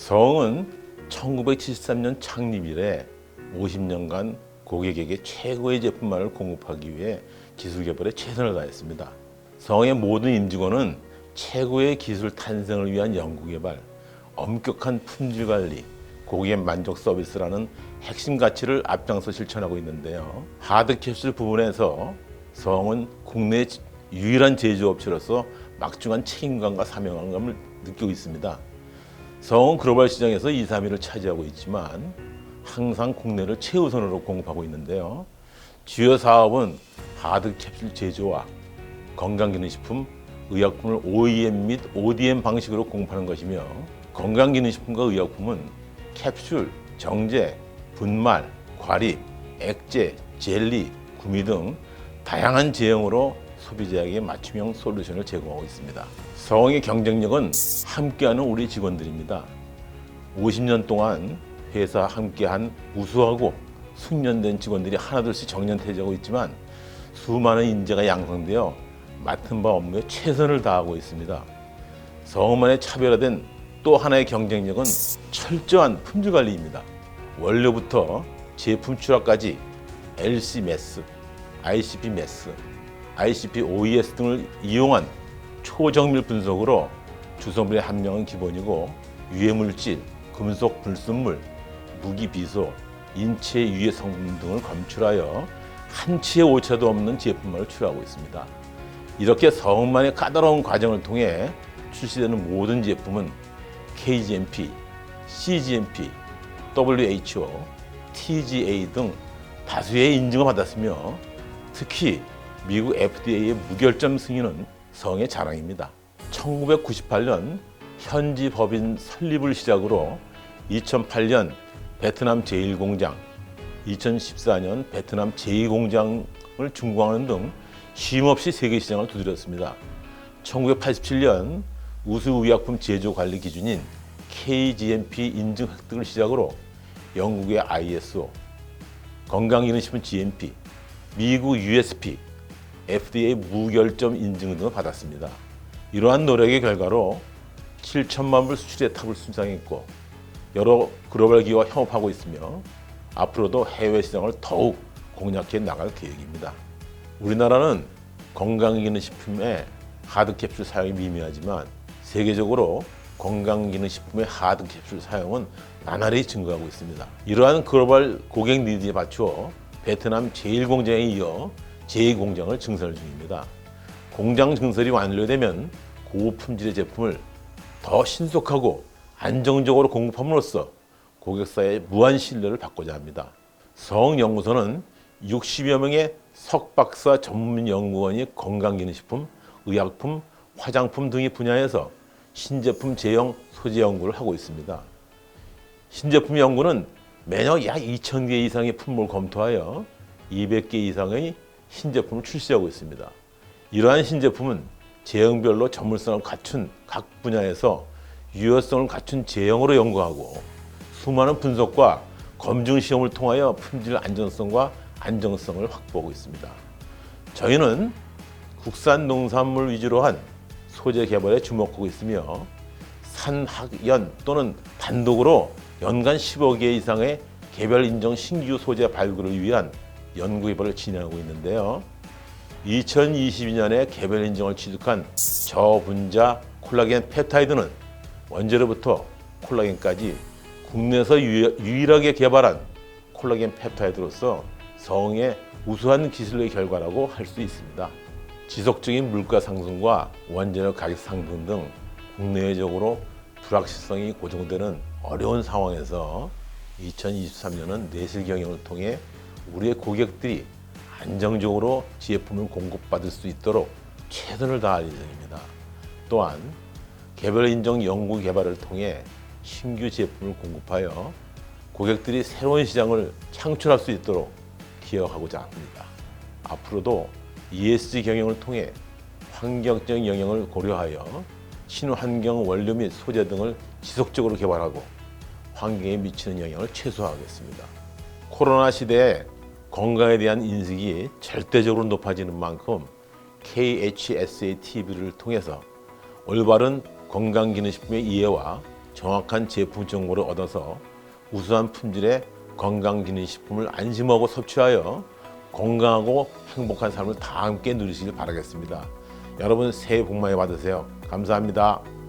성은 1973년 창립 이래 50년간 고객에게 최고의 제품만을 공급하기 위해 기술 개발에 최선을 다했습니다. 성의 모든 임직원은 최고의 기술 탄생을 위한 연구 개발, 엄격한 품질 관리, 고객 만족 서비스라는 핵심 가치를 앞장서 실천하고 있는데요. 하드 캡슐 부분에서 성은 국내 유일한 제조업체로서 막중한 책임감과 사명감을 느끼고 있습니다. 성은 글로벌 시장에서 2, 3위를 차지하고 있지만 항상 국내를 최우선으로 공급하고 있는데요. 주요 사업은 하드 캡슐 제조와 건강기능식품, 의약품을 OEM 및 ODM 방식으로 공급하는 것이며 건강기능식품과 의약품은 캡슐, 정제, 분말, 과립, 액제, 젤리, 구미 등 다양한 제형으로 소비자에게 맞춤형 솔루션을 제공하고 있습니다. 성의 경쟁력은 함께하는 우리 직원들입니다. 50년 동안 회사 함께한 우수하고 숙련된 직원들이 하나둘씩 정년퇴직하고 있지만 수많은 인재가 양성되어 맡은 바 업무에 최선을 다하고 있습니다. 성만의 차별화된 또 하나의 경쟁력은 철저한 품질 관리입니다. 원료부터 제품 출하까지 LC 메스, ICP 메스, ICP OES 등을 이용한 초정밀 분석으로 주성분의 함량은 기본이고 유해 물질, 금속 불순물, 무기 비소, 인체 유해 성분 등을 검출하여 한치의 오차도 없는 제품만을 출하고 있습니다. 이렇게 성만의 까다로운 과정을 통해 출시되는 모든 제품은 KGMP, CGMP, WHO, TGA 등 다수의 인증을 받았으며 특히 미국 FDA의 무결점 승인은 성의 자랑입니다. 1998년 현지 법인 설립을 시작으로 2008년 베트남 제1공장, 2014년 베트남 제2공장을 준공하는 등 쉼없이 세계 시장을 두드렸습니다. 1987년 우수 의약품 제조 관리 기준인 KGMP 인증 획득을 시작으로 영국의 ISO, 건강기능식품 GMP, 미국 USP, FDA 무결점 인증 등을 받았습니다. 이러한 노력의 결과로 7천만 불 수출의 탑을 수상했고 여러 글로벌 기업과 협업하고 있으며 앞으로도 해외 시장을 더욱 공략해 나갈 계획입니다. 우리나라는 건강기능식품의 하드캡슐 사용이 미미하지만 세계적으로 건강기능식품의 하드캡슐 사용은 나날이 증가하고 있습니다. 이러한 글로벌 고객 니드에 맞추어 베트남 제1공장에 이어 제2공장을 증설 중입니다. 공장 증설이 완료되면 고품질의 제품을 더 신속하고 안정적으로 공급함으로써 고객사의 무한 신뢰를 받고자 합니다. 성연구소는 60여 명의 석박사 전문 연구원이 건강기능식품, 의약품, 화장품 등의 분야에서 신제품 제형 소재 연구를 하고 있습니다. 신제품 연구는 매년 약 2,000개 이상의 품목을 검토하여 200개 이상의 신제품을 출시하고 있습니다. 이러한 신제품은 제형별로 전문성을 갖춘 각 분야에서 유효성을 갖춘 제형으로 연구하고 수많은 분석과 검증 시험을 통하여 품질 안전성과 안정성을 확보하고 있습니다. 저희는 국산 농산물 위주로 한 소재 개발에 주목하고 있으며 산학연 또는 단독으로 연간 10억 개 이상의 개별 인정 신규 소재 발굴을 위한 연구 개발을 진행하고 있는데요. 2022년에 개별 인정을 취득한 저분자 콜라겐 펩타이드는 원재료부터 콜라겐까지 국내에서 유- 유일하게 개발한 콜라겐 펩타이드로서 성의 우수한 기술의 결과라고 할 수 있습니다. 지속적인 물가 상승과 원재료 가격 상승 등 국내외적으로 불확실성이 고정되는 어려운 상황에서 2023년은 내실 경영을 통해 우리의 고객들이 안정적으로 제품을 공급받을 수 있도록 최선을 다할 예정입니다. 또한 개별 인정 연구 개발을 통해 신규 제품을 공급하여 고객들이 새로운 시장을 창출할 수 있도록 기여하고자 합니다. 앞으로도 ESG 경영을 통해 환경적 영향을 고려하여 친환경 원료 및 소재 등을 지속적으로 개발하고 환경에 미치는 영향을 최소화하겠습니다. 코로나 시대에 건강에 대한 인식이 절대적으로 높아지는 만큼 KHSA TV를 통해서 올바른 건강기능식품의 이해와 정확한 제품 정보를 얻어서 우수한 품질의 건강기능식품을 안심하고 섭취하여 건강하고 행복한 삶을 다 함께 누리시길 바라겠습니다. 여러분 새해 복 많이 받으세요. 감사합니다.